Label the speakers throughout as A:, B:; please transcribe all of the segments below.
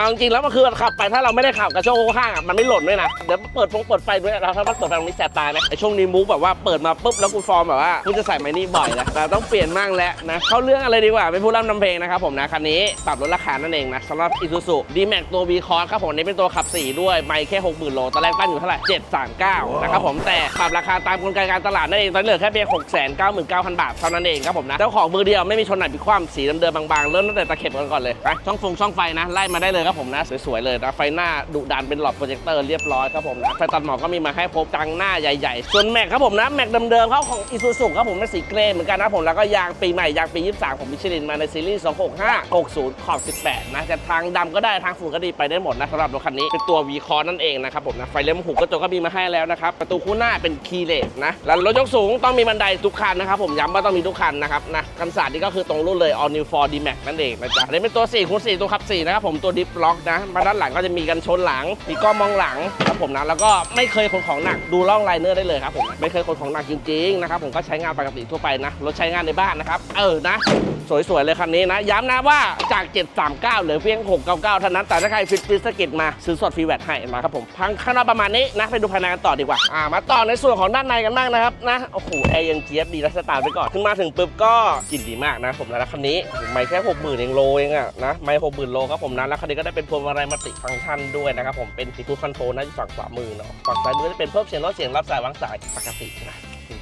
A: เอาจริงๆแล้วมันคือขับไปถ้าเราไม่ได้ขับกระโชกข้างอะมันไม่หล่นด้วยนะเดี๋ยวเปิดฟงเปิดไฟด้วยแล้วถ้ามันเปิดไฟตรงนี้แสบตานะไอช่วงนี้มุกแบบว่าเปิดมาปุ๊บแล้วกูฟอร์มแบบว่าคุณจะใส่ไมนี่บ่อยนะแต่ต้องเปลี่ยนมั่งแล้วนะเข้าเรื่องอะไรดีกว่าเป็นผู้ร่ำนำเพลงนะครับผมนะคันนี้ปรับลดราคานั่นเองนะสำหรับ Isuzu D-Max ตัว V Cross ครับผมนนี้เป็นตัวขับ4ด้วยไม่แค่60,000โลตอนแรกตั้งอยู่เท่าไหร่739นะครับผมแต่ปรับราคาตามกลไกการตลาดนั่นเองตอนเหลือแค่เพียง699,000 บาทเท่านั้นเองครับผมนะเจ้าของมือเดียวไม่มีชนไหนพิความสีเดิมๆบางๆเริ่มตั้งแต่ตะเข็บกันก่อนเลยไปช่องฟงช่องไฟนะไล่มาได้เลยครับผมนะสวยๆเลยนะไฟหน้าดุดันเป็นหลอดโปรเจคเตอร์เรียบร้อยครับผมนะไฟตัดหมอกก็มีมาให้ครบจังหน้าใหญ่ๆ ส่วนแม็กครับผมนะแม็กเดิมๆเขาของ Isuzu ครับผมเป็นสีเกรย์เหมือนกันนะผมแล้วก็ยางปีใหม่ยางปี 23 ผมมิชลินมาในซีรีส์ 265 60 ขอบ 18 นะจะทางดำก็ได้ทางฝุ่นก็ดีไปได้หมดนะสำหรับรถคันนี้เป็นตัว V c o r นั่นเองนะครับผมนะไฟเลี้ยวหุกกระจกก็มีมาให้แล้วนะครับประตูคู่หน้าเป็นคีย์เลสนะแล้วรถยกสูงต้องมีบันไดทุกคันนะครับผมย้ำว่าต้องมีทุกคันนะครับนะกันศาสตร์นี่ก็คือตรงรุ่นเลย All New 4 D Max นั่นเองนะจ๊ะอันนี้เป็นตัว4คูณ4ตัวขับ4นะครับผมตัวดิฟล็อกนะมาด้านหลังก็จะมีกันชนหลัง มีกล้องมองหลังครับผมนะแล้วก็ไม่เคยขนของหนักดูล่องไลเนอร์ได้เลยครับผมไม่เคยขนของหนักจริงๆนะครับผมก็ใช้งานปกติทั่วไปนะรถใช้งานในบ้านนะครับเออนะ สวยๆเลยคันนี้นะ ย้ำนะว่าจาก 739เหลือเพียง 699เท่านั้นแต่ถ้าใครฟิตฟิสกิดมาซื้อสดฟรีแวตให้นะครับผมพังข้างนอกประมาณนี้นะไปดูภายในกันต่อดีกว่าอ่ามาต่อในส่วนของด้านในกันบ้างนะครับนะโอ้โหแอร์ยังเจี๊ยบดีนะสตาร์ทไปก่อนขึ้นมาถึงปุ๊บก็กลิ่นดีมากนะผมนะคันนี้ไม่แค่60,000เองโลเองอะนะไม่60,000โลครับผมนะแล้วคันนี้ก็ได้เป็นพวงมาลัยมัลติฟังก์ชันด้วยนะครับผมเป็นสีทูคอนโทรลนะอยู่ฝั่งขวามือเนาะฝั่งซ้ายมือจะเป็นเพิ่มเสียงลดเสียงรับสายวางสายปกตินะ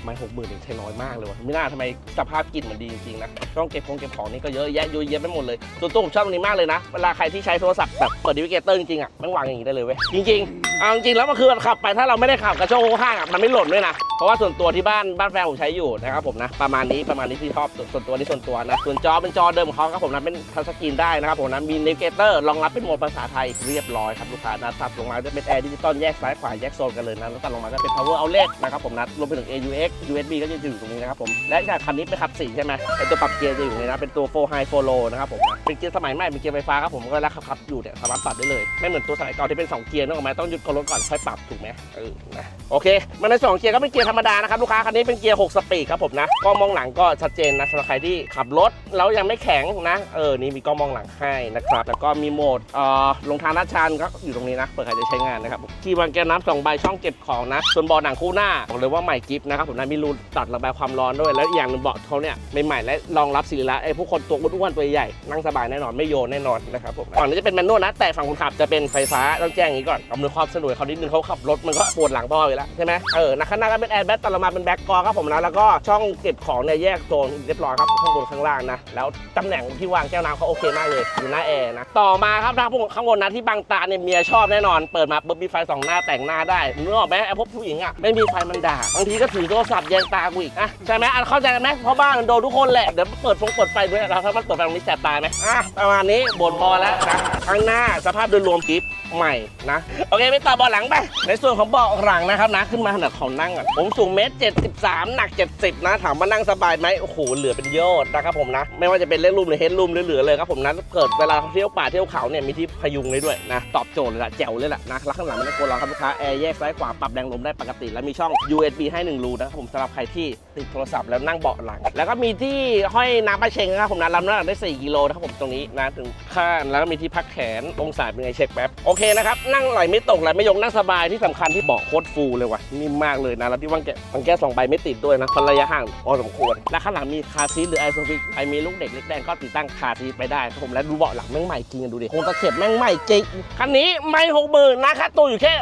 A: ไม่หกหมื่นใช้น้อยมากเลยวะไม่น่าทำไมสภาพกลิ่นมันดีจริงๆนะช่องเก็บของเก็บของนี่ก็เยอะแยะเยอะแยะไปหมดเลยส่วนตัวผมชอบตรงนี้มากเลยนะ เวลาใครที่ใช้โทรศัพท์แบบเปิดดิวิเกเตอร์จริงๆอะมันวางอย่างนี้ได้เลยเว้ยจริงๆเอาจริงๆแล้วมันคือขับไปถ้าเราไม่ได้ขับกระโชกข้างอะมันไม่หล่นด้วยนะเพราะว่าส่วนตัวที่บ้านบ้านแฟนผมใช้อยู่นะครับผมนะประมาณนี้ประมาณนี้ที่ชอบส่วนตัวนี่ส่วนตัวนะส่วนจอเป็นจอเดิมของเขาครับผมนะเป็นทัชสกรีนได้นะครับผมนะมีนิวิเกเตอร์รองรับเป็นโหมดภาษาไทยเรียบร้อยครับลูกค้านะตัดลงมาจะเป็นแอร์ดิจิตอลแยกซ้ายขวาแยกโซนกันเลยนะแล้วตัดลงมาก็เป็น power outlet นะครับผมนะรวมไปถึง AUX USB ก็จะอยู่ตรงนี้นะครับผม และจากคันนี้เป็นขับสี่ใช่ไหมไอตัวปรับเกียร์จะอยู่ในนะเป็นตัว 4 high 4 low นะครับผม เป็นเกียร์สมัยใหม่ เป็นเกียร์ไฟฟ้าครับผม ก็แล้วขับขับอยู่เนี่ยสามารถปรับได้เลย ไม่เหมือนตัวสมัยเก่าที่เป็น 2 เกียร์นึกออกไหมต้องหยุดกดรถก่อนค่อยปรับถูกไหมเออนะโอเค มันในสองเกียร์ก็เป็นเกียร์ธรรมดานะครับลูกค้าคันนี้เป็นเกียร์ 6 สปีดครับผมนะกล้องมองหลังก็ชัดเจนนะสำหรับใครที่ขับรถแล้วยังไม่แข็งนะเออนี่มีกล้องมองหลังให้นะครับแล้วก็มีโหมดเอ่อลงทางลาดชันก็อยู่ตรงนี้นะเผื่อใครจะใช้งานนะครับที่วางแก้วน้ำสองใบช่องเก็บของนะส่วนบาะหนังคู่หน้าบอกเลยว่าใหม่กิฟต์นะครับผมนะมีรูตัดระบายความร้อนด้วย แล้วอีกอย่างหนึ่งเบาะเขาเนี่ยใหม่ๆและรองรับสีละไอ้พวกคนตัวอ้วนๆตัวใหญ่นั่งสบายแน่นอนไม่โยนแน่นอนนะครับผมก่อนนี้จะเป็นแมนนวลนะแต่ฝั่งคนขับจะเป็นไฟฟ้าต้องแจ้งอย่างนี้ก่อนอำนวยความสะดวกเขานิดนึงเขาขับรถมันก็ปวดหลังพออยู่แล้วใช่ไหมเออนะข้างหน้าก็เป็นแอร์แบ็กตัดลงมาเป็นแบ็กกอร์ครับผมนะแล้วก็ช่องเก็บของเนี่ยแยกโซนเรียบร้อยครับข้างบนข้างล่างนะแล้วตำแหน่งที่วางแก้วน้ำเขาโอเคมากเลยอยู่หน้าแอร์นะต่อมาครับทางพวกข้างบนนะที่บางตาเนี่ยเมียชอบแน่นอนเปิดมาปุ๊บมีไฟสองหน้าแต่งหน้าได้นึกออกไหมไอ้พวกผู้หญิงอะไม่มีไฟมันด่าบางทีก็ถือโทรศัพท์แยงตากูอีกอะใช่ไหมอะเข้าใจกันไหมเพราะบ้านมันโดนทุกคนแหละเดี๋ยวเปิดฟงเปิดไฟด้วยแล้วถ้ามันเปิดไฟตรงนี้แสบตาไหมอะประมาณนี้บ่นพอแล้วนะข้างหน้าสภาพโดยรวมกิฟใหม่นะโอเคไปต่อเบาะหลังไป ในส่วนของเบาะหลังนะครับนะขึ้นมาขนาดของนั่งอะผมสูงเมตรเจ็ดสิบสามหนัก70นะถามว่านั่งสบายไหมโอ้โหเหลือเป็นยอดนะครับผมนะ ไม่ว่าจะเป็นเล่นรูมหรือเฮดรูมเหลือเลยครับผมนะเกิดเวลาเที่ยวป่าเที่ยวเขาเนี่ยมีที่พยุงเลยด้วยนะตอบโจทย์เลยละแจ๋วเลยละนะแล้วข้างหลังมันไม่กลัวร้อนครับลูกค้าแอร์แยกซ้ายขวาปรับแรงลมได้ปกติแล้วมีช่อง USB ให้1รูนะครับผมสำหรับใครที่ติดโทรศัพท์แล้วนั่งเบาะหลัง แล้วก็มีที่ห้อยน้ำปลาเชงนะครับผมนะลำน้ำหนักได้ 4กิโลนะครับผมตรงนี้นะถึงข้างแล้วก็มีที่พักแขนองศาเป็นไงเช็คแป๊บโอเคนะครับนั่งไหลไม่ตกไหลไม่ยกนั่งสบายที่สำคัญที่เบาะโคตรฟูเลยว่ะนิ่มมากเลยนะแล้วที่วางแกะวางแก้วสองใบไม่ติดด้วยนะคนระยะห่างพอสมควรและข้างหลังมีคาซีทหรือไอโซฟิกใครมีลูกเด็กเล็กแดงก็ติดตั้งคาซีทไปได้ครับผมและดูเบาะหลังแม่งใหม่จริงดูดิคงตะเข็บแม่งใหม่จริงคันนี้ไม่หกหมื่นนะค่าตัวอยู่แค่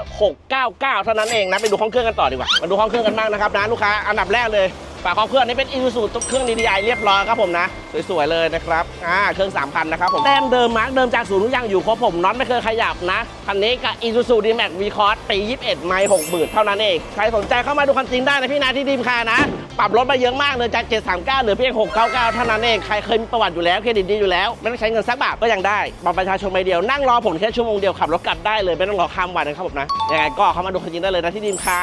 A: 699เท่านั้นเองนะไปดูห้องเครื่องกันต่อดีกว่ามาดูห้องเครื่องกันบ้างนะครับนะลูกค้าอันดับแรกเลยฝากห้องเครื่องนี่เป็น Isuzu เครื่อง DDI เรียบร้อยครับผมนะ สวยๆเลยนะครับอ่าเครื่อง 3,000 นะครับผมแต้มเดิมมาร์กเดิมจากศูนย์ทุกอย่างอยู่ครบผมน็อตไม่เคยขยับนะคันนี้กับ Isuzu D-Max V-Cross ปี21 ไม่60,000 เท่านั้นเอง ใครสนใจเข้ามาดูคันจริงได้นะพี่นะที่ดีมคานะ ปรับรถมาเยอะมากเลยจาก 739เหลือเพียง699 เท่านั้นเองใครเคยมีประวัติอยู่แล้วเครดิตดีอยู่แล้วไม่ต้องใช้เงินสักบาทก็ยังได้บัตรประชาชนใบเดียวนั่งรอผมแค่ชั่วโมงเดียวขับรถกลับได้เลยไม่ต้องรอข้ามวันนะครับผมนะยังไงก็เข้ามาดูคันจริงได้เลยนะที่ดีมคา